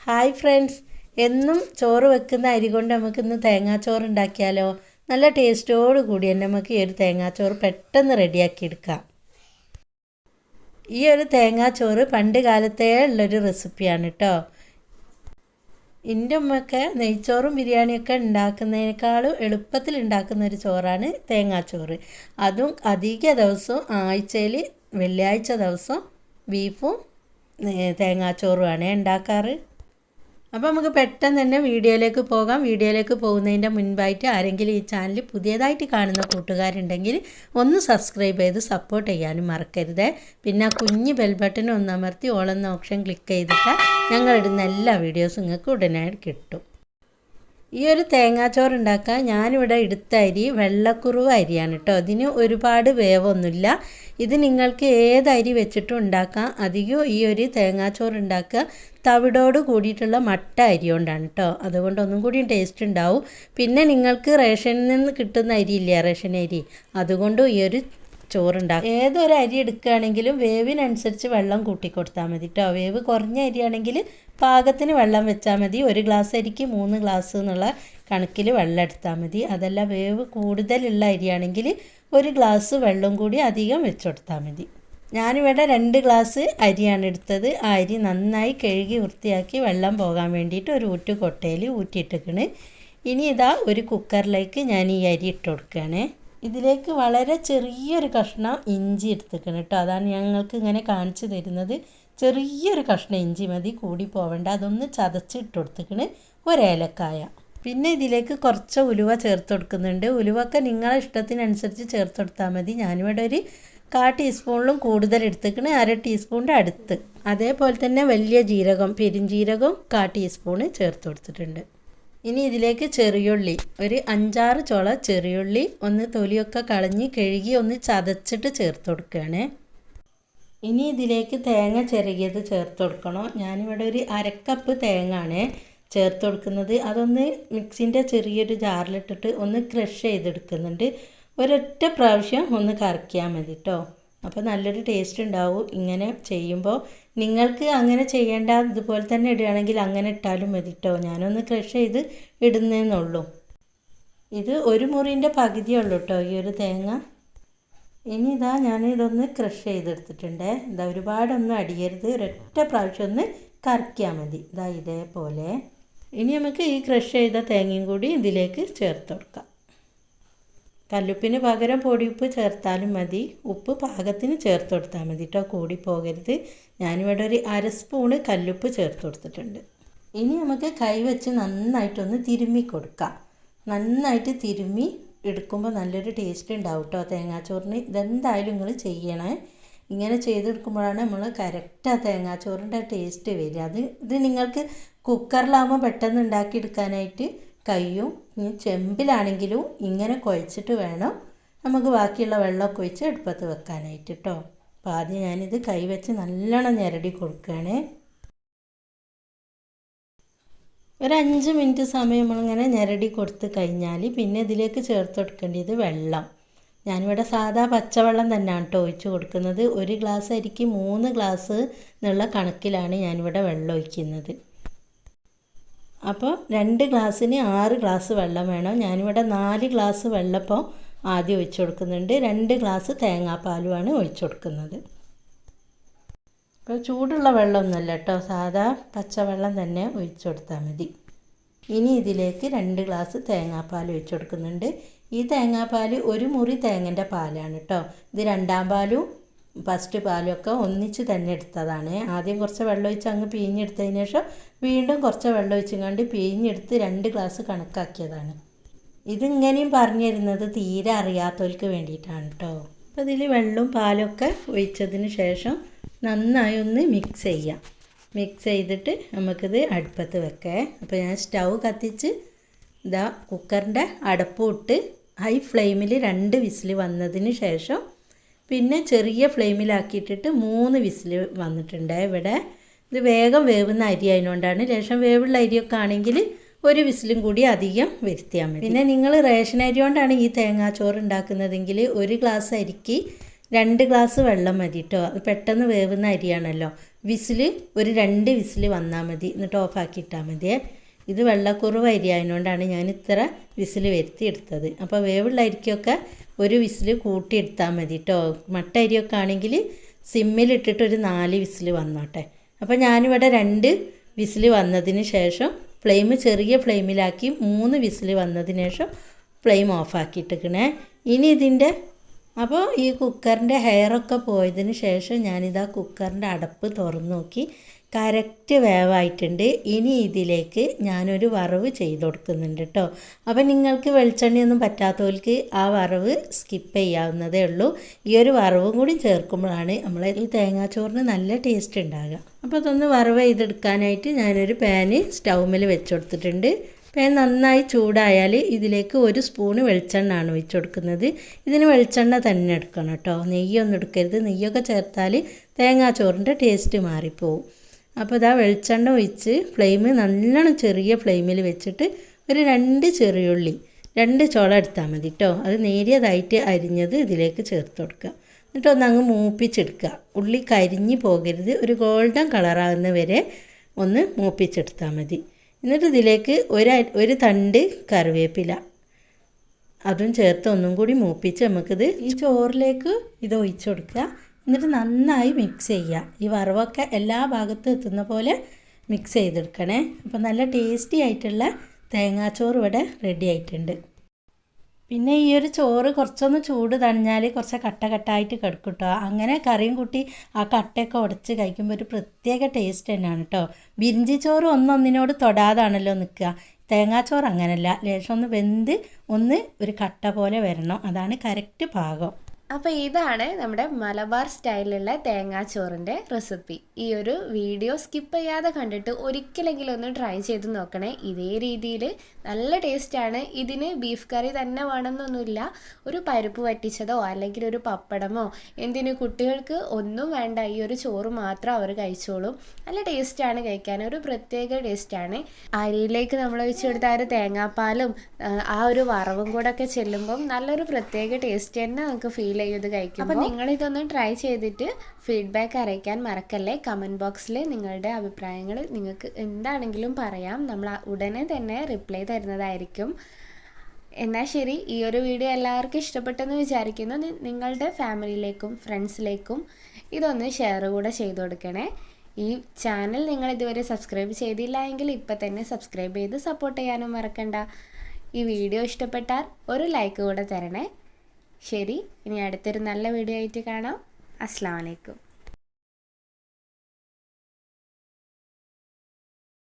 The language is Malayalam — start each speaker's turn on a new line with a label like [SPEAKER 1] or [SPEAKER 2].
[SPEAKER 1] Hi friends. എന്നും ചോറ് വെക്കുന്ന അരി കൊണ്ട് നമുക്കിന്ന് തേങ്ങാച്ചോറ് ഉണ്ടാക്കിയാലോ? നല്ല ടേസ്റ്റോട് കൂടി തന്നെ നമുക്ക് ഈ ഒരു തേങ്ങാച്ചോറ് പെട്ടെന്ന് റെഡിയാക്കി എടുക്കാം. ഈ ഒരു തേങ്ങാച്ചോറ് പണ്ട് കാലത്തേ ഉള്ളൊരു റെസിപ്പിയാണ് കേട്ടോ എന്റെ ഉമ്മയൊക്കെ നെയ്ച്ചോറും ബിരിയാണിയൊക്കെ ഉണ്ടാക്കുന്നതിനേക്കാളും എളുപ്പത്തിൽ ഉണ്ടാക്കുന്ന ഒരു ചോറാണ് തേങ്ങാച്ചോറ്. അതും അധിക ദിവസവും ആഴ്ചയിൽ വെള്ളിയാഴ്ച ദിവസം ബീഫും തേങ്ങാച്ചോറുമാണ് ഉണ്ടാക്കാറ്. അപ്പോൾ നമുക്ക് പെട്ടെന്ന് തന്നെ വീഡിയോയിലേക്ക് പോകാം. വീഡിയോയിലേക്ക് പോകുന്നതിന്റെ മുൻപായിട്ട് ആരെങ്കിലും ഈ ചാനൽ പുതിയതായിട്ട് കാണുന്ന കൂട്ടുകാരുണ്ടെങ്കിൽ ഒന്ന് സബ്സ്ക്രൈബ് ചെയ്ത് സപ്പോർട്ട് ചെയ്യാനും മറക്കരുത്. പിന്നെ ആ കുഞ്ഞ് ബെൽ ബട്ടൺ ഒന്ന് അമർത്തി ഓളെന്ന ഓപ്ഷൻ ക്ലിക്ക് ചെയ്തിട്ട് ഞങ്ങളിടുന്ന എല്ലാ വീഡിയോസും നിങ്ങൾക്ക് ഉടനെ കിട്ടും. ഈ ഒരു തേങ്ങാച്ചോറ് ഉണ്ടാക്കാൻ ഞാനിവിടെ എടുത്ത അരി വെള്ളക്കുറുവ് അരിയാണ് കേട്ടോ. അതിന് ഒരുപാട് വേവൊന്നുമില്ല. ഇത് നിങ്ങൾക്ക് ഏത് അരി വെച്ചിട്ടും ഉണ്ടാക്കാം. അധികവും ഈ ഒരു തേങ്ങാച്ചോറ് ഉണ്ടാക്കുക തവിടോട് കൂടിയിട്ടുള്ള മട്ട അരി കൊണ്ടാണ് കേട്ടോ. അതുകൊണ്ട് ഒന്നും കൂടി ടേസ്റ്റ് ഉണ്ടാവും. പിന്നെ നിങ്ങൾക്ക് റേഷനിൽ നിന്ന് കിട്ടുന്ന അരിയില്ല റേഷൻ അരി? അതുകൊണ്ടും ഈ ഒരു ചോറുണ്ടാക്കും. ഏതൊരു അരി എടുക്കുകയാണെങ്കിലും വേവിനനുസരിച്ച് വെള്ളം കൂട്ടി കൊടുത്താൽ മതി കേട്ടോ വേവ് കുറഞ്ഞ അരിയാണെങ്കിൽ പാകത്തിന് വെള്ളം വെച്ചാൽ മതി. ഒരു ഗ്ലാസ് അരിക്ക് മൂന്ന് ഗ്ലാസ് എന്നുള്ള കണക്കിൽ വെള്ളം എടുത്താൽ മതി. അതല്ല വേവ് കൂടുതലുള്ള അരിയാണെങ്കിൽ ഒരു ഗ്ലാസ് വെള്ളം കൂടി അധികം വെച്ച് കൊടുത്താൽ മതി. ഞാനിവിടെ രണ്ട് ഗ്ലാസ് അരിയാണ് എടുത്തത്. ആ അരി നന്നായി കഴുകി വൃത്തിയാക്കി വെള്ളം പോകാൻ വേണ്ടിയിട്ട് ഒരു ഊറ്റു കൊട്ടയിൽ ഊറ്റിയിട്ടിക്കണ് ഇനി ഇതാ ഒരു കുക്കറിലേക്ക് ഞാൻ ഈ അരി ഇട്ട് കൊടുക്കുകയാണ്. ഇതിലേക്ക് വളരെ ചെറിയൊരു കഷ്ണം ഇഞ്ചി എടുത്തേക്കണം കേട്ടോ. അതാണ് ഞങ്ങൾക്ക് ഇങ്ങനെ കാണിച്ചു തരുന്നത്. ചെറിയൊരു കഷ്ണം ഇഞ്ചി മതി കൂടി പോവേണ്ട. അതൊന്ന് ചതച്ചിട്ട് കൊടുത്തിക്കണ് ഒരേലക്കായ. പിന്നെ ഇതിലേക്ക് കുറച്ച് ഉലുവ ചേർത്ത് കൊടുക്കുന്നുണ്ട്. ഉലുവൊക്കെ നിങ്ങളെ ഇഷ്ടത്തിനനുസരിച്ച് ചേർത്ത് കൊടുത്താൽ മതി. ഞാനിവിടെ ഒരു കാ ടീസ്പൂണിലും കൂടുതൽ എടുത്തേക്കണ് അര ടീസ്പൂണിന്റെ അടുത്ത്. അതേപോലെ തന്നെ വലിയ ജീരകം പെരിഞ്ജീരകം കാ ടീസ്പൂണ് ചേർത്ത് കൊടുത്തിട്ടുണ്ട്. ഇനി ഇതിലേക്ക് ചെറിയുള്ളി. ഒരു അഞ്ചാറ് ചുള ചെറിയുള്ളി ഒന്ന് തൊലിയൊക്കെ കളഞ്ഞ് കഴുകി ഒന്ന് ചതച്ചിട്ട് ചേർത്ത് കൊടുക്കുകയാണ്. ഇനി ഇതിലേക്ക് തേങ്ങ ചെറുകിയത് ചേർത്ത് കൊടുക്കണം. ഞാനിവിടെ ഒരു അരക്കപ്പ് തേങ്ങ ആണ് ചേർത്ത് കൊടുക്കുന്നത്. അതൊന്ന് മിക്സിന്റെ ചെറിയൊരു ജാറിലിട്ടിട്ട് ഒന്ന് ക്രഷ് ചെയ്തെടുക്കുന്നുണ്ട്. ഒരൊറ്റ പ്രാവശ്യം ഒന്ന് കറക്കിയാൽ മതി കേട്ടോ അപ്പോൾ നല്ലൊരു ടേസ്റ്റ് ഉണ്ടാവും. ഇങ്ങനെ ചെയ്യുമ്പോൾ നിങ്ങൾക്ക് അങ്ങനെ ചെയ്യേണ്ട ഇതുപോലെ തന്നെ ഇടുകയാണെങ്കിൽ അങ്ങനെ ഇട്ടാലും മതി കേട്ടോ ഞാനൊന്ന് ക്രഷ് ചെയ്ത് ഇടുന്നേന്നുള്ളൂ. ഇത് ഒരു മുറിന്റെ പകുതിയേ ഉള്ളൂ കേട്ടോ ഈ ഒരു തേങ്ങ. ഇനി ഇതാ ഞാൻ ഇതൊന്ന് ക്രഷ് ചെയ്തെടുത്തിട്ടുണ്ട്. ഇതാ ഒരുപാടൊന്നും അടിയരുത്. ഒരൊറ്റ പ്രാവശ്യം ഒന്ന് കറക്കിയാൽ മതി. ഇതാ ഇതേപോലെ. ഇനി നമുക്ക് ഈ ക്രഷ് ചെയ്ത തേങ്ങയും കൂടി ഇതിലേക്ക് ചേർത്ത് കൊടുക്കാം. കല്ലുപ്പിന് പകരം പൊടിയുപ്പ് ചേർത്താലും മതി. ഉപ്പ് പാകത്തിന് ചേർത്ത് കൊടുത്താൽ മതി കേട്ടോ കൂടി പോകരുത്. ഞാനിവിടെ ഒരു അര സ്പൂണ് കല്ലുപ്പ് ചേർത്ത് കൊടുത്തിട്ടുണ്ട്. ഇനി നമുക്ക് കൈവച്ച് നന്നായിട്ടൊന്ന് തിരുമ്മി കൊടുക്കാം. നന്നായിട്ട് തിരുമ്മി എടുക്കുമ്പോൾ നല്ലൊരു ടേസ്റ്റ് ഉണ്ടാവും കേട്ടോ തേങ്ങാച്ചോറിന് ഇതെന്തായാലും നിങ്ങൾ ചെയ്യണേ. ഇങ്ങനെ ചെയ്തെടുക്കുമ്പോഴാണ് നമ്മൾ കറക്റ്റ് ആ തേങ്ങാച്ചോറിന്റെ ടേസ്റ്റ് വരിക. അത് ഇത് നിങ്ങൾക്ക് കുക്കറിലാകുമ്പോൾ പെട്ടെന്ന് ഉണ്ടാക്കിയെടുക്കാനായിട്ട് കഴിയും ഇനി ചെമ്പിലാണെങ്കിലും ഇങ്ങനെ കുഴച്ചിട്ട് വേണം നമുക്ക് ബാക്കിയുള്ള വെള്ളമൊക്കെ ഒഴിച്ച് അടുപ്പത്ത് വെക്കാനായിട്ട് കേട്ടോ അപ്പോൾ ആദ്യം ഞാനിത് കൈ വെച്ച് നല്ലോണം ഞെരടി കൊടുക്കുകയാണ് ഒരു മിനിറ്റ് സമയം നമ്മളിങ്ങനെ ഞെരടി കൊടുത്ത് കഴിഞ്ഞാൽ പിന്നെ ഇതിലേക്ക് ചേർത്ത് കൊടുക്കേണ്ടത് വെള്ളം. ഞാനിവിടെ സാധാ പച്ചവെള്ളം തന്നെയാണ് കേട്ടോ ഒഴിച്ച് കൊടുക്കുന്നത്. ഒരു ഗ്ലാസ് അരിക്ക് മൂന്ന് ഗ്ലാസ് എന്നുള്ള കണക്കിലാണ് ഞാനിവിടെ വെള്ളം ഒഴിക്കുന്നത്. അപ്പോൾ രണ്ട് ഗ്ലാസ്സിന് ആറ് ഗ്ലാസ് വെള്ളം വേണം. ഞാനിവിടെ നാല് ഗ്ലാസ് വെള്ളപ്പം ആദ്യം ഒഴിച്ച് കൊടുക്കുന്നുണ്ട്. രണ്ട് ഗ്ലാസ് തേങ്ങാപ്പാലുമാണ് ഒഴിച്ചു കൊടുക്കുന്നത്. ഇപ്പോൾ ചൂടുള്ള വെള്ളമൊന്നുമല്ല കേട്ടോ. സാധാ പച്ചവെള്ളം തന്നെ ഒഴിച്ചു കൊടുത്താൽ മതി. ഇനി ഇതിലേക്ക് രണ്ട് ഗ്ലാസ് തേങ്ങാപ്പാൽ ഒഴിച്ചു കൊടുക്കുന്നുണ്ട്. ഈ തേങ്ങാപ്പാൽ ഒരു മുറി തേങ്ങന്റെ പാലാണ് കേട്ടോ. ഇത് രണ്ടാം പാലും ഫസ്റ്റ് പാലൊക്കെ ഒന്നിച്ച് തന്നെ എടുത്തതാണ്. ആദ്യം കുറച്ച് വെള്ളം ഒഴിച്ച് അങ്ങ് പിഴിഞ്ഞെടുത്തതിന് ശേഷം വീണ്ടും കുറച്ച് വെള്ളം ഒഴിച്ചും കണ്ട് പിഴിഞ്ഞെടുത്ത് രണ്ട് ഗ്ലാസ് കണക്കാക്കിയതാണ്. ഇതിങ്ങനെയും പറഞ്ഞു തരുന്നത് തീരെ അറിയാത്തവർക്ക് വേണ്ടിയിട്ടാണ് കേട്ടോ അപ്പോൾ ഇതിൽ വെള്ളവും പാലൊക്കെ ഒഴിച്ചതിന് ശേഷം നന്നായി ഒന്ന് മിക്സ് ചെയ്യാം. മിക്സ് ചെയ്തിട്ട് നമുക്കിത് അടുപ്പത്ത് വെക്കേ. അപ്പോൾ ഞാൻ സ്റ്റൗ കത്തിച്ച് ഇതാ കുക്കറിന്റെ അടപ്പ് ഇട്ട് ഹൈ ഫ്ലെയിമിൽ രണ്ട് വിസിൽ വന്നതിന് ശേഷം പിന്നെ ചെറിയ ഫ്ലെയിമിലാക്കിയിട്ടിട്ട് മൂന്ന് വിസിൽ വന്നിട്ടുണ്ട് ഇവിടെ. ഇത് വേഗം വേവുന്ന അരി ആയതുകൊണ്ടാണ്. ലേശം വേവുള്ള അരിയൊക്കെ ആണെങ്കിൽ ഒരു വിസിലും കൂടി അധികം വരുത്തിയാൽ മതി. പിന്നെ നിങ്ങൾ റേഷൻ അരി കൊണ്ടാണ് ഈ തേങ്ങാച്ചോറ് ഉണ്ടാക്കുന്നതെങ്കിൽ ഒരു ഗ്ലാസ് അരിക്ക് രണ്ട് ഗ്ലാസ് വെള്ളം മതി കേട്ടോ അത് പെട്ടെന്ന് വേവുന്ന അരിയാണല്ലോ. വിസിൽ ഒരു രണ്ട് വിസിൽ വന്നാൽ മതി. എന്നിട്ട് ഓഫാക്കി ഇട്ടാൽ മതിയേ. ഇത് വെള്ളക്കുറവ് അരി ആയതുകൊണ്ടാണ് ഞാൻ ഇത്ര വിസിൽ വരുത്തി എടുത്തത് അപ്പോൾ വേവുള്ള അരിക്കൊക്കെ ഒരു വിസിൽ കൂട്ടിയെടുത്താൽ മതി കേട്ടോ മട്ട അരിയൊക്കെ ആണെങ്കിൽ സിമ്മിലിട്ടിട്ട് ഒരു നാല് വിസിൽ വന്നോട്ടെ. അപ്പോൾ ഞാനിവിടെ രണ്ട് വിസിൽ വന്നതിന് ശേഷം ഫ്ലെയിം ചെറിയ ഫ്ലെയിമിലാക്കി മൂന്ന് വിസിൽ വന്നതിന് ശേഷം ഫ്ലെയിം ഓഫാക്കിയിട്ടിരിക്കണേ ഇനി ഇതിന്റെ അപ്പോൾ ഈ കുക്കറിന്റെ ഹെയറൊക്കെ പോയതിന് ശേഷം ഞാനിതാ കുക്കറിന്റെ അടപ്പ് തുറന്നു നോക്കി. കറക്റ്റ് വേവായിട്ടുണ്ട്. ഇനി ഇതിലേക്ക് ഞാനൊരു വറവ് ചെയ്ത് കൊടുക്കുന്നുണ്ട് കേട്ടോ അപ്പം നിങ്ങൾക്ക് വെളിച്ചെണ്ണയൊന്നും പറ്റാത്തവർക്ക് ആ വറവ് സ്കിപ്പ് ചെയ്യാവുന്നതേ ഉള്ളൂ. ഈ ഒരു വറവും കൂടി ചേർക്കുമ്പോഴാണ് നമ്മളെ ഈ തേങ്ങാച്ചോറിന് നല്ല ടേസ്റ്റ് ഉണ്ടാകുക അപ്പോൾ അതൊന്ന് വറവ് ചെയ്തെടുക്കാനായിട്ട് ഞാനൊരു പാന് സ്റ്റൗമിൽ വെച്ച് കൊടുത്തിട്ടുണ്ട്. പാൻ നന്നായി ചൂടായാൽ ഇതിലേക്ക് ഒരു സ്പൂണ് വെളിച്ചെണ്ണയാണ് വെച്ച് കൊടുക്കുന്നത്. ഇതിന് വെളിച്ചെണ്ണ തന്നെ എടുക്കണം കേട്ടോ നെയ്യൊന്നും എടുക്കരുത്. നെയ്യൊക്കെ ചേർത്താൽ തേങ്ങാച്ചോറിന്റെ ടേസ്റ്റ് മാറിപ്പോവും. അപ്പോൾ ഇതാ വെളിച്ചെണ്ണ ഒഴിച്ച് ഫ്ലെയിം നല്ലോണം ചെറിയ ഫ്ലെയിമിൽ വെച്ചിട്ട് ഒരു രണ്ട് ചെറിയുള്ളി രണ്ട് ചോള എടുത്താൽ മതി കേട്ടോ അത് നേരിയതായിട്ട് അരിഞ്ഞത് ഇതിലേക്ക് ചേർത്ത് കൊടുക്കുക. എന്നിട്ട് ഒന്ന് അങ്ങ് മൂപ്പിച്ചെടുക്കുക. ഉള്ളി കരിഞ്ഞ് പോകരുത്. ഒരു ഗോൾഡൻ കളറാകുന്ന വരെ ഒന്ന് മൂപ്പിച്ചെടുത്താൽ മതി. എന്നിട്ട് ഇതിലേക്ക് ഒരു ഒരു തണ്ട് കറിവേപ്പില. അതും ചേർത്ത് ഒന്നും കൂടി മൂപ്പിച്ച് നമുക്കിത് ഈ ചോറിലേക്ക് ഇത് ഒഴിച്ചു കൊടുക്കുക. എന്നിട്ട് നന്നായി മിക്സ് ചെയ്യുക ഈ വറവൊക്കെ എല്ലാ ഭാഗത്തും എത്തുന്ന പോലെ മിക്സ് ചെയ്തെടുക്കണേ. അപ്പോൾ നല്ല ടേസ്റ്റി ആയിട്ടുള്ള തേങ്ങാച്ചോറ് ഇവിടെ റെഡി ആയിട്ടുണ്ട്. പിന്നെ ഈ ഒരു ചോറ് കുറച്ചൊന്ന് ചൂട് തണിഞ്ഞാൽ കുറച്ച് കട്ട കട്ടായിട്ട് കിടക്കും കേട്ടോ അങ്ങനെ കറിയും കൂട്ടി ആ കട്ടയൊക്കെ ഉടച്ച് കഴിക്കുമ്പോൾ ഒരു പ്രത്യേക ടേസ്റ്റ് തന്നെയാണ് കേട്ടോ ബിരിഞ്ചി ചോറ് ഒന്നൊന്നിനോട് തൊടാതാണല്ലോ നിൽക്കുക തേങ്ങാച്ചോറ് അങ്ങനല്ല. ലേശം ഒന്ന് വെന്ത് ഒന്ന് ഒരു കട്ട പോലെ വരണം. അതാണ് കറക്റ്റ് പാകം
[SPEAKER 2] അപ്പോൾ ഇതാണ് നമ്മുടെ മലബാർ സ്റ്റൈലിലുള്ള തേങ്ങാച്ചോറിന്റെ റെസിപ്പി. ഈ ഒരു വീഡിയോ സ്കിപ്പ് ചെയ്യാതെ കണ്ടിട്ട് ഒരിക്കലെങ്കിലും ഒന്ന് ട്രൈ ചെയ്ത് നോക്കണേ. ഇതേ രീതിയിൽ നല്ല ടേസ്റ്റാണ് ഇതിന് ബീഫ് കറി തന്നെ വേണമെന്നൊന്നുമില്ല. ഒരു പരിപ്പ് വറ്റിച്ചതോ അല്ലെങ്കിൽ ഒരു പപ്പടമോ എന്തിന് കുട്ടികൾക്ക് ഒന്നും വേണ്ട ഈ ഒരു ചോറ് മാത്രം അവർ കഴിച്ചോളും. നല്ല ടേസ്റ്റാണ് കഴിക്കാൻ. ഒരു പ്രത്യേക ടേസ്റ്റാണ് അരിയിലേക്ക് നമ്മൾ ഒഴിച്ചു കൊടുത്ത ആ ഒരു തേങ്ങാപ്പാലും ആ ഒരു വറവും കൂടെ ഒക്കെ ചെല്ലുമ്പം നല്ലൊരു പ്രത്യേക ടേസ്റ്റ് തന്നെ നമുക്ക് ഫീൽ ചെയ്ത് കഴിക്കും അപ്പം നിങ്ങൾ ഇതൊന്ന് ട്രൈ ചെയ്തിട്ട് ഫീഡ്ബാക്ക് അറിയിക്കാൻ മറക്കല്ലേ? കമന്റ് ബോക്സിൽ നിങ്ങളുടെ അഭിപ്രായങ്ങൾ നിങ്ങൾക്ക് എന്താണെങ്കിലും പറയാം. നമ്മൾ ഉടനെ തന്നെ റിപ്ലൈ തരുന്നതായിരിക്കും. എന്നാൽ ശരി ഈ ഒരു വീഡിയോ എല്ലാവർക്കും ഇഷ്ടപ്പെട്ടെന്ന് വിചാരിക്കുന്നു. നിങ്ങളുടെ ഫാമിലിയിലേക്കും ഫ്രണ്ട്സിലേക്കും ഇതൊന്ന് ഷെയർ കൂടെ ചെയ്തു കൊടുക്കണേ. ഈ ചാനൽ നിങ്ങൾ ഇതുവരെ സബ്സ്ക്രൈബ് ചെയ്തില്ല എങ്കിൽ ഇപ്പം തന്നെ സബ്സ്ക്രൈബ് ചെയ്ത് സപ്പോർട്ട് ചെയ്യാനും മറക്കണ്ട. ഈ വീഡിയോ ഇഷ്ടപ്പെട്ടാൽ ഒരു ലൈക്ക് കൂടെ തരണേ. ശരി ഇനി അടുത്തൊരു നല്ല വീഡിയോ ആയിട്ട് കാണാം. അസ്സാം വലൈക്കും